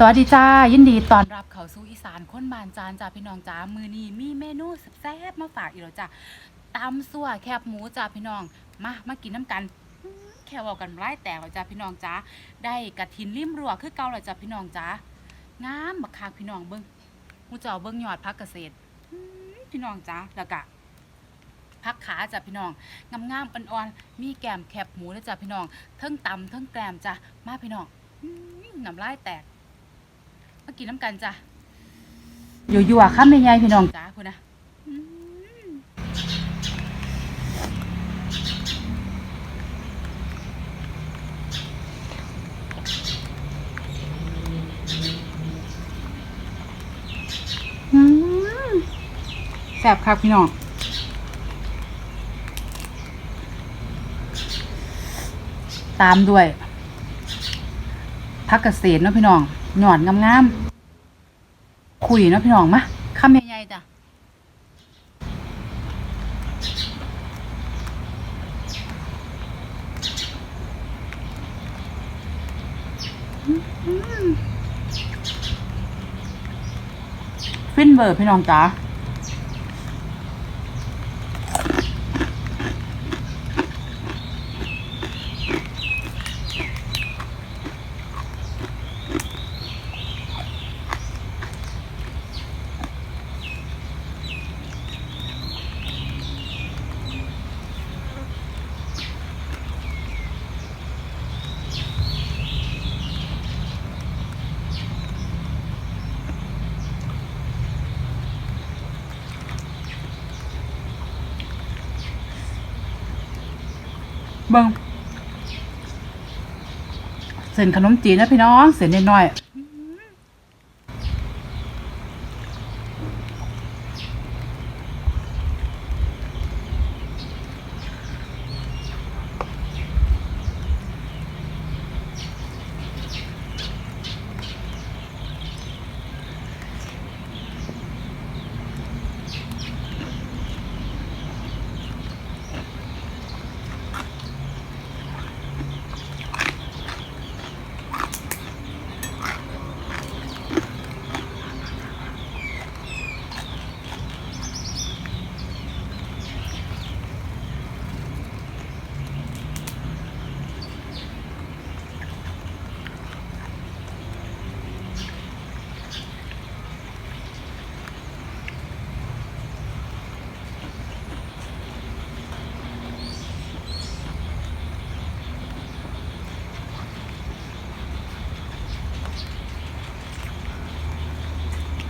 สวัสดีจ้า ยินดีต้อนรับเข้าสู่อีสานค้นบานจานจ้าพี่น้องจ้ามือนี้มีเมนูแซ่บมาฝากอีกแล้วจ้าตำซั่วแคบหมูจ้าพี่น้องมามากินน้ำกันแค่ว่ากันไล่แตกแล้วจ้าพี่น้องจ้าได้กระถินริมรัวคือเก่าแล้วจ้าพี่น้องจ้างามบักคักพี่น้องเบิ้งมูเจ้าเบิ้งยอดพักเกษตรพี่น้องจ้าแล้วก็พักขาจ้าพี่น้องงามๆอ่อนๆมีแกมแคบหมูด้วจ้าพี่น้องเทิงตำเทิงแกมจ้ามาพี่น้องอื้อน้ำลายแตก มากินน้ำกันจ้ะอยู่อยู่ๆข้ามใหญ่ๆพี่น้องจ้าคุณนะอืมอืมแซ่บครับพี่น้องตามด้วยพักเกษตรเนาะพี่น้อง หนอนงามๆคุยเนาะพี่น้องมะคำใหญ่ๆจ้ะฟินเบอร์พี่น้องจ้า เบิ่งเส้นขนมจีนนะพี่น้อง เส้นน้อยๆ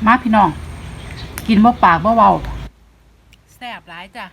มาพี่น้อง กินบ่ปากบ่เบาแซ่บหลายจ้ะ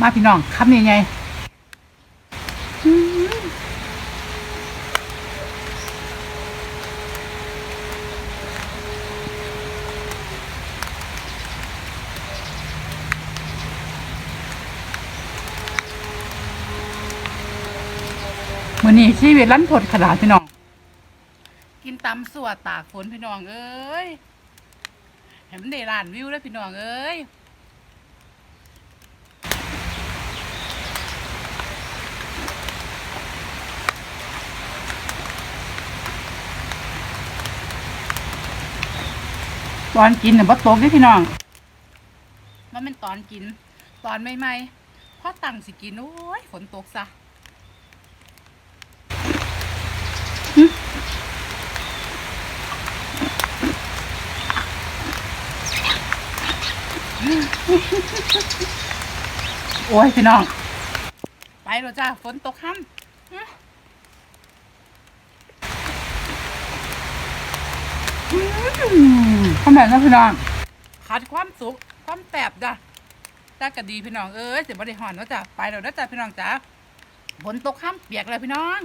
มาพี่น้องคำยังไงมือนี้ชีวิตลั่นทดขนาดพี่น้อง กินตำสวดตากฝนพี่น้องเอ้ยเห็นมันได้ล้านวิวแล้วพี่น้องเอ้ย ตอนกินเนี่ยบ่ตกเด้อพี่น้อง มันเป็นตอนกิน ตอนใหม่ๆพอตั้งสิกิน โอ้ยฝนตกซะหึโอ้ยพี่น้อง ไปแล้วจ้าฝนตกค่ำ หึทำแบบนั้นพี่น้องขาดความสุขความแสบจ้ะจ้าก็ดีพี่น้องเอ้ยเสียบริหอนเนาะจ้ะไปแล้วนะจ้ะพี่น้องจ้าฝนตกข้ามเปียกเลยพี่น้อง